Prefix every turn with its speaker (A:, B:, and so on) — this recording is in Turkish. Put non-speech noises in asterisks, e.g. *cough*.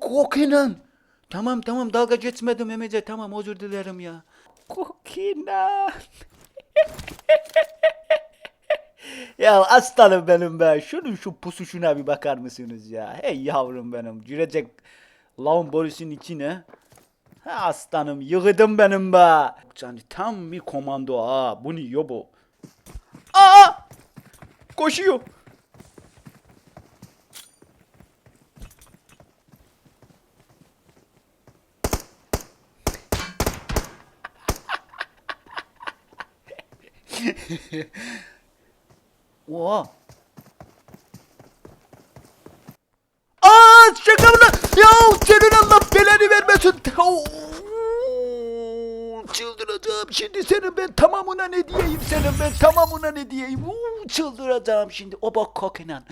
A: Kokinan. Tamam tamam dalga geçmedim Emice tamam özür dilerim ya. Kokinan. *laughs* ya aslanım benim be. Şunun şu pusuşuna bir bakar mısınız ya? Hey yavrum benim. Girecek lavun borusunun içine. Ha aslanım yığıdım benim be. Yani tam bir komando ha. Bu ne yo bu? Aa! Koşuyor. Oha. Aa şaka Allah belanı vermesin. Oo, Çıldıracağım şimdi senin ben tamamına ne diyeyim senin ben tamamına ne diyeyim. Oo, çıldıracağım şimdi o bak kokinan.